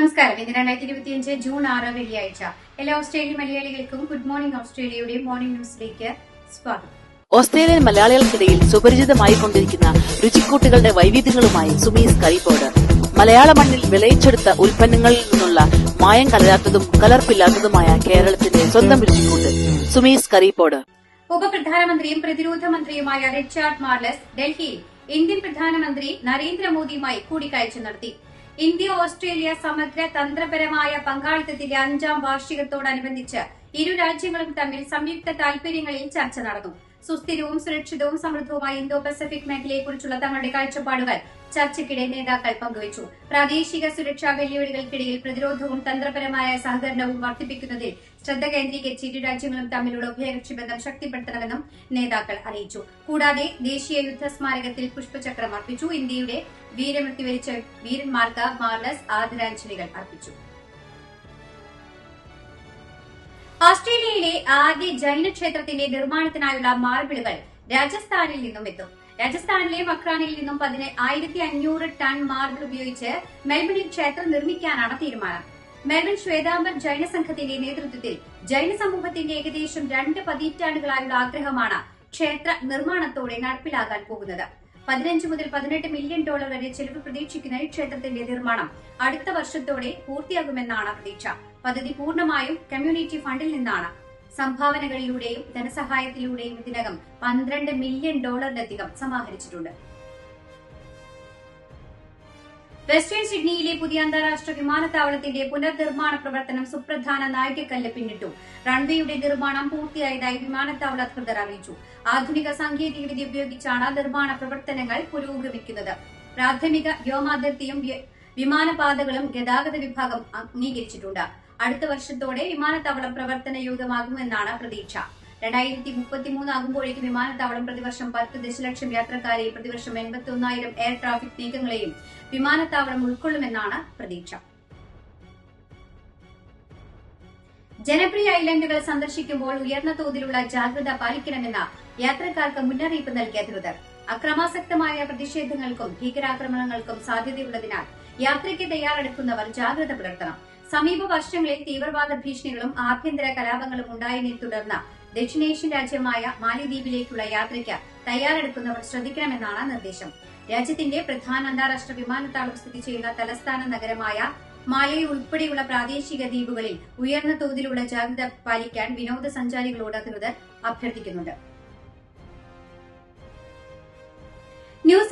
നമസ്കാരം. ഇന്ന് രണ്ടായിരത്തി ഇരുപത്തിയഞ്ച് ജൂൺ ആറ് വെള്ളിയാഴ്ച. എല്ലാ ഓസ്ട്രേലിയൻ മലയാളികൾക്കും ഗുഡ് മോർണിംഗ് ഓസ്ട്രേലിയയുടെ മോർണിംഗ് ന്യൂസിലേക്ക് സ്വാഗതം. ഓസ്ട്രേലിയൻ മലയാളികൾക്കിടയിൽ സുപരിചിതമായി കൊണ്ടിരിക്കുന്ന രുചിക്കൂട്ടുകളുടെ വൈവിധ്യങ്ങളുമായി സുമീസ് കറിബോർഡ് മലയാള മണ്ണിൽ വിളയിച്ചെടുത്ത ഉൽപ്പന്നങ്ങളിൽ നിന്നുള്ള മായം കലരാത്തതും കലർപ്പില്ലാത്തതുമായ കേരളത്തിന്റെ സ്വന്തം രുചിക്കൂട്ട് സുമീസ് കറിബോർഡ് ഉപപ്രധാനമന്ത്രിയും പ്രതിരോധ മന്ത്രിയുമായ റിച്ചാർഡ് മാർലസ് ഡൽഹിയിൽ ഇന്ത്യൻ പ്രധാനമന്ത്രി നരേന്ദ്രമോദിയുമായി കൂടിക്കാഴ്ച നടത്തി. ഇന്ത്യ ഓസ്ട്രേലിയ സമഗ്ര തന്ത്രപരമായ പങ്കാളിത്തത്തിന്റെ അഞ്ചാം വാർഷികത്തോടനുബന്ധിച്ച് ഇരു രാജ്യങ്ങളും തമ്മിൽ സംയുക്ത താൽപര്യങ്ങളിൽ ചർച്ച നടന്നു. സുസ്ഥിരവും സുരക്ഷിതവും സമൃദ്ധവുമായ ഇന്തോ പസഫിക് മേഖലയെക്കുറിച്ചുള്ള തങ്ങളുടെ കാഴ്ചപ്പാടുകൾ ചർച്ചയ്ക്കിടെ നേതാക്കൾ പങ്കുവച്ചു. പ്രാദേശിക സുരക്ഷാ വെല്ലുവിളികൾക്കിടയിൽ പ്രതിരോധവും തന്ത്രപരമായ സഹകരണവും വർദ്ധിപ്പിക്കുന്നതിൽ ശ്രദ്ധ കേന്ദ്രീകരിച്ച് ഇരു രാജ്യങ്ങളും തമ്മിലുള്ള ഉഭയകക്ഷി ബന്ധം ശക്തിപ്പെടുത്തണമെന്നും നേതാക്കൾ അറിയിച്ചു. കൂടാതെ ദേശീയ യുദ്ധ സ്മാരകത്തിൽ പുഷ്പചക്രം അർപ്പിച്ചു. ഇന്ത്യയുടെ വീരമൃത്യു വരിച്ച വീരന്മാർക്ക് മാർലസ് ആദരാഞ്ജലികൾ അർപ്പിച്ചു. ഓസ്ട്രേലിയയിലെ ആദ്യ ജൈന ക്ഷേത്രത്തിന്റെ നിർമ്മാണത്തിനായുള്ള മാർബിളുകൾ രാജസ്ഥാനിൽ നിന്നും എത്തും. രാജസ്ഥാനിലെ മക്രാനിൽ നിന്നും പതിനെ ആയിരത്തി അഞ്ഞൂറ് ടൺ മാർബിൾ ഉപയോഗിച്ച് മെൽബണിൽ ക്ഷേത്രം നിർമ്മിക്കാനാണ് തീരുമാനം. മെൽബൺ ശ്വേതാംബർ ജൈന സംഘത്തിന്റെ നേതൃത്വത്തിൽ ജൈന സമൂഹത്തിന്റെ ഏകദേശം രണ്ട് പതിറ്റാണ്ടുകളായുള്ള ആഗ്രഹമാണ് ക്ഷേത്ര നിർമ്മാണത്തോടെ നടപ്പിലാകാൻ പോകുന്നത്. പതിനഞ്ച് മുതൽ പതിനെട്ട് മില്യൺ ഡോളർ വരെ ചെലവ് പ്രതീക്ഷിക്കുന്ന ഈ ക്ഷേത്രത്തിന്റെ നിർമ്മാണം അടുത്ത വർഷത്തോടെ പൂർത്തിയാകുമെന്നാണ് പ്രതീക്ഷ. പദ്ധതി പൂർണമായും കമ്മ്യൂണിറ്റി ഫണ്ടിൽ നിന്നാണ്. സംഭാവനകളിലൂടെയും ധനസഹായത്തിലൂടെയും ഇതിനകം പന്ത്രണ്ട് മില്യൺ ഡോളറിലധികം സമാഹരിച്ചിട്ടുണ്ട്. വെസ്റ്റേൺ സിഡ്നിയിലെ പുതിയ അന്താരാഷ്ട്ര വിമാനത്താവളത്തിന്റെ പുനർനിർമ്മാണ പ്രവർത്തനം സുപ്രധാന നാഴികക്കല്ല് പിന്നിട്ടു. റൺവേയുടെ നിർമ്മാണം പൂർത്തിയായതായി വിമാനത്താവള അധികൃതർ അറിയിച്ചു. ആധുനിക സാങ്കേതികവിദ്യ ഉപയോഗിച്ചാണ് നിർമ്മാണ പ്രവർത്തനങ്ങൾ പുരോഗമിക്കുന്നത്. പ്രാഥമിക വ്യോമാതിർത്തിയും വ്യ- വിമാനപാതകളും ഗതാഗത വിഭാഗം അംഗീകരിച്ചിട്ടുണ്ട്. അടുത്ത വർഷത്തോടെ വിമാനത്താവളം പ്രവർത്തന യോഗമാകുമെന്നാണ് പ്രതീക്ഷ. രണ്ടായിരത്തി മുപ്പത്തിമൂന്ന് ആകുമ്പോഴേക്കും വിമാനത്താവളം പ്രതിവർഷം പത്ത് ദശലക്ഷം യാത്രക്കാരെയും പ്രതിവർഷം എൺപത്തി ഒന്നായിരം എയർ ട്രാഫിക് നീക്കങ്ങളെയും വിമാനത്താവളം ഉൾക്കൊള്ളുമെന്നാണ് പ്രതീക്ഷ. ജനപ്രിയ ഐലൻഡുകൾ സന്ദർശിക്കുമ്പോൾ ഉയർന്ന തോതിലുള്ള ജാഗ്രത പാലിക്കണമെന്ന യാത്രക്കാർക്ക് മുന്നറിയിപ്പ് നൽകിയ അധികൃതർ അക്രമാസക്തമായ പ്രതിഷേധങ്ങൾക്കും ഭീകരാക്രമണങ്ങൾക്കും സാധ്യതയുള്ളതിനാൽ യാത്രയ്ക്ക് തയ്യാറെടുക്കുന്നവർ ജാഗ്രത പുലർത്തണം. സമീപ വർഷങ്ങളിൽ തീവ്രവാദ ഭീഷണികളും ആഭ്യന്തര കലാപങ്ങളും ഉണ്ടായതിനെ തുടർന്ന് ദക്ഷിണേഷ്യൻ രാജ്യമായ മാലിദ്വീപിലേക്കുള്ള യാത്രയ്ക്ക് തയ്യാറെടുക്കുന്നവർ ശ്രദ്ധിക്കണമെന്നാണ് നിർദ്ദേശം. രാജ്യത്തിന്റെ പ്രധാന അന്താരാഷ്ട്ര വിമാനത്താവളം സ്ഥിതി ചെയ്യുന്ന തലസ്ഥാന നഗരമായ മാലയിൽ ഉൾപ്പെടെയുള്ള പ്രാദേശിക ദ്വീപുകളിൽ ഉയർന്ന തോതിലുള്ള ജാഗ്രത പാലിക്കാൻ വിനോദസഞ്ചാരികളോട് അധികൃതർ അഭ്യർത്ഥിക്കുന്നുണ്ട്.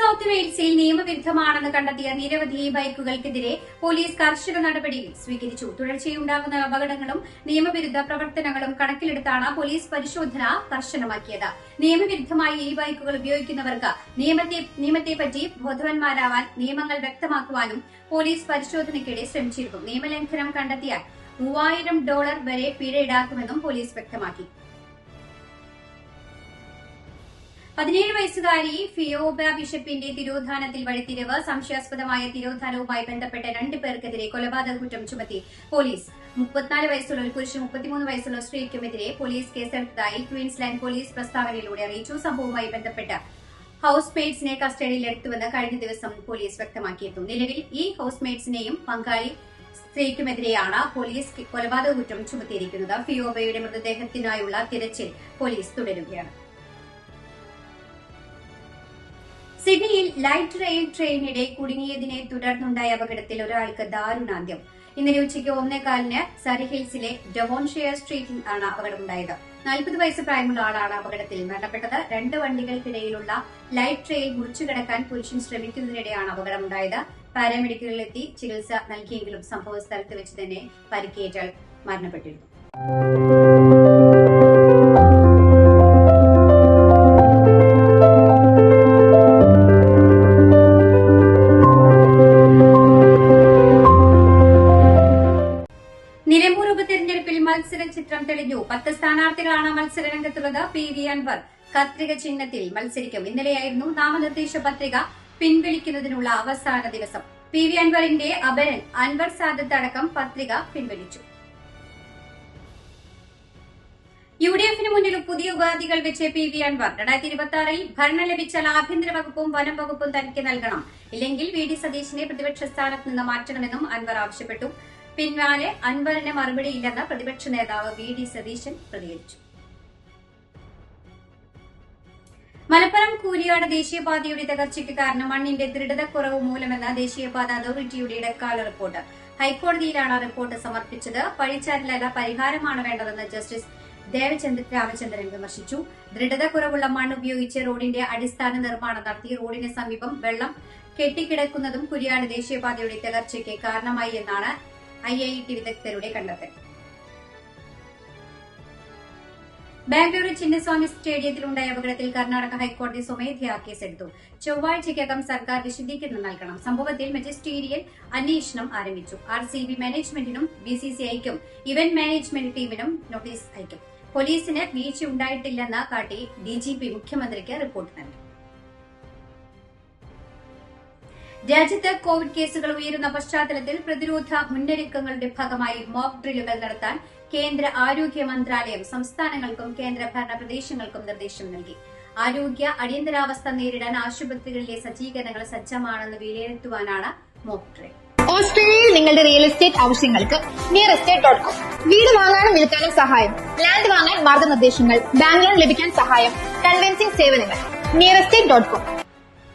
സൌത്ത് വെയിൽസിൽ നിയമവിരുദ്ധമാണെന്ന് കണ്ടെത്തിയ നിരവധി ബൈക്കുകൾക്കെതിരെ പോലീസ് കർശന നടപടി സ്വീകരിച്ചു. തുടർച്ചയുണ്ടാകുന്ന അപകടങ്ങളും നിയമവിരുദ്ധ പ്രവർത്തനങ്ങളും കണക്കിലെടുത്താണ് പോലീസ് പരിശോധന കർശനമാക്കിയത്. നിയമവിരുദ്ധമായി ഈ ബൈക്കുകൾ ഉപയോഗിക്കുന്നവർക്ക് നിയമത്തെ നിയമത്തെപ്പറ്റി ബോധവന്മാരാവാൻ നിയമങ്ങൾ വ്യക്തമാക്കുവാനും പോലീസ് പരിശോധനയ്ക്കിടെ ശ്രമിച്ചിരുന്നു. നിയമലംഘനം കണ്ടെത്തിയാൽ മൂവായിരം ഡോളർ വരെ പിഴ ഈടാക്കുമെന്നും പോലീസ് വ്യക്തമാക്കി. പതിനേഴ് വയസ്സുകാരി ഫിയോബ ബിഷപ്പിന്റെ തിരോധാനത്തിൽ വഴിത്തിരിവ് സംശയാസ്പദമായ തിരോധാനവുമായി ബന്ധപ്പെട്ട രണ്ട് പേർക്കെതിരെ കൊലപാതക കുറ്റം ചുമത്തി പോലീസ്. മുപ്പത്തിനാല് വയസ്സുള്ള ഒരു പുരുഷൻ മുപ്പത്തിമൂന്ന് വയസ്സുള്ള സ്ത്രീക്കുമെതിരെ പോലീസ് കേസെടുത്തതായി ക്വീൻസ്ലാൻഡ് പോലീസ് പ്രസ്താവനയിലൂടെ അറിയിച്ചു. സംഭവവുമായി ബന്ധപ്പെട്ട ഹൌസ് മെയ്ഡ്സിനെ കസ്റ്റഡിയിലെടുത്തുവെന്ന് കഴിഞ്ഞ ദിവസം പോലീസ് വ്യക്തമാക്കിയിരുന്നു. നിലവിൽ ഈ ഹൌസ് മെയ്ഡ്സിനെയും പങ്കാളി സ്ത്രീക്കുമെതിരെയാണ് പോലീസ് കൊലപാതക കുറ്റം ചുമത്തിയിരിക്കുന്നത്. ഫിയോബയുടെ മൃതദേഹത്തിനായുള്ള തിരച്ചിൽ പോലീസ് തുടരുകയാണ്. സിഡ്നിയിൽ ലൈറ്റ് റെയിൽ ട്രെയിനിടെ കുടുങ്ങിയതിനെ തുടർന്നുണ്ടായ അപകടത്തിൽ ഒരാൾക്ക് ദാരുണാന്ത്യം. ഇന്നലെ ഉച്ചയ്ക്ക് ഒന്നേകാലിന് സരി ഹിൽസിലെ ഡെവോൺഷെയർ സ്ട്രീറ്റിൽ ആണ് അപകടമുണ്ടായത്. നാൽപ്പത് വയസ്സ് പ്രായമുള്ള ആളാണ് അപകടത്തിൽ മരണപ്പെട്ടത്. രണ്ട് വണ്ടികൾക്കിടയിലുള്ള ലൈറ്റ് ട്രെയിൽ മുറിച്ചു കിടക്കാൻ പുരുഷൻ ശ്രമിക്കുന്നതിനിടെയാണ് അപകടമുണ്ടായത്. പാരാമെഡിക്കലിലെത്തി ചികിത്സ നൽകിയെങ്കിലും സംഭവ സ്ഥലത്ത് വെച്ച് തന്നെ പരിക്കേറ്റാൽ മരണപ്പെട്ടിരുന്നു. പത്ത് സ്ഥാനാർത്ഥികളാണ് മത്സര രംഗത്തുള്ളത് പി വി അൻവർ കത്രിക ചിഹ്നത്തിൽ മത്സരിക്കും. ഇന്നലെയായിരുന്നു നാമനിർദ്ദേശ പത്രിക പിൻവലിക്കുന്നതിനുള്ള അവസാന ദിവസം. പി വി അൻവറിന്റെ അപരൻ അൻവർ സാദത്ത് അടക്കം പത്രിക പിൻവലിച്ചു. യു ഡി എഫിന് മുന്നിൽ പുതിയ ഉപാധികൾ വെച്ച് പി വി അൻവർ. രണ്ടായിരത്തി ഇരുപത്തി ആറിൽ ഭരണം ലഭിച്ചാൽ ആഭ്യന്തര വകുപ്പും വനം വകുപ്പും തനിക്ക് നൽകണം. ഇല്ലെങ്കിൽ വി ഡി സതീശിനെ പ്രതിപക്ഷ സ്ഥാനത്ത് നിന്ന് മാറ്റണമെന്നും അൻവർ ആവശ്യപ്പെട്ടു. പിന്നാലെ അൻവറിന് മറുപടിയില്ലെന്ന് പ്രതിപക്ഷ നേതാവ് വി ഡി സതീശൻ പ്രതികരിച്ചു. മലപ്പുറം കൂലിയാട് ദേശീയപാതയുടെ തകർച്ചയ്ക്ക് കാരണം മണ്ണിന്റെ ദൃഢതക്കുറവ് മൂലമെന്ന ദേശീയപാത അതോറിറ്റിയുടെ ഇടക്കാല റിപ്പോർട്ട്. ഹൈക്കോടതിയിലാണ് റിപ്പോർട്ട് സമർപ്പിച്ചത്. പഴിച്ചാരിലല്ല പരിഹാരമാണ് വേണ്ടതെന്ന് ജസ്റ്റിസ് ദേവചന്ദ്ര രാമചന്ദ്രൻ വിമർശിച്ചു. ദൃഢതക്കുറവുള്ള മണ്ണ് ഉപയോഗിച്ച് റോഡിന്റെ അടിസ്ഥാന നിർമ്മാണം നടത്തി റോഡിന് സമീപം വെള്ളം കെട്ടിക്കിടക്കുന്നതും കുരിയാട് ദേശീയപാതയുടെ തകർച്ചയ്ക്ക് കാരണമായി എന്നാണ് ഐ ഐ ടി വിദഗ്ധരുടെ കണ്ടെത്തൽ. ബാംഗ്ലൂരു ചിന്നസ്വാമി സ്റ്റേഡിയത്തിലുണ്ടായ അപകടത്തിൽ കർണാടക ഹൈക്കോടതി സ്വമേധയാ കേസെടുത്തു. ചൊവ്വാഴ്ചയ്ക്കകം സർക്കാർ വിശദീകരണം നൽകണം. സംഭവത്തിൽ മജിസ്റ്റീരിയൽ അന്വേഷണം ആരംഭിച്ചു. ആർ സി ബി മാനേജ്മെന്റിനും ബി സി സി ഐക്കും ഇവന്റ് മാനേജ്മെന്റ് ടീമിനും നോട്ടീസ് അയക്കും. പോലീസിന് വീഴ്ച ഉണ്ടായിട്ടില്ലെന്ന് കാട്ടി ഡി ജി പി മുഖ്യമന്ത്രിക്ക് റിപ്പോർട്ട് നൽകി. രാജ്യത്ത് കോവിഡ് കേസുകൾ ഉയരുന്ന പശ്ചാത്തലത്തിൽ പ്രതിരോധ മുന്നൊരുക്കങ്ങളുടെ ഭാഗമായി മോക്ക് ഡ്രില്ലുകൾ നടത്താൻ കേന്ദ്ര ആരോഗ്യ മന്ത്രാലയം സംസ്ഥാനങ്ങൾക്കും കേന്ദ്രഭരണ പ്രദേശങ്ങൾക്കും നിർദ്ദേശം നൽകി. ആരോഗ്യ അടിയന്തരാവസ്ഥ നേരിടാൻ ആശുപത്രികളിലെ സജ്ജീകരണങ്ങൾ സജ്ജമാണെന്ന് വിലയിരുത്തുവാനാണ് മോക്ക് ഡ്രിൽ. ഓസ്ട്രേലിയയിൽ നിങ്ങളുടെ റിയൽ എസ്റ്റേറ്റ് ആവശ്യങ്ങൾക്ക് നിയർ എസ്റ്റേറ്റ് ഡോട്ട് കോം വീട് വാങ്ങാനും വിൽക്കാനും സഹായം. ലാൻഡ് വാങ്ങാൻ മാർഗനിർദ്ദേശങ്ങൾ ബാങ്ക് ലോൺ ലഭിക്കാൻ സഹായം. കൺവെൻസിംഗ് സേവനങ്ങൾ നിയർ എസ്റ്റേറ്റ് ഡോട്ട് കോം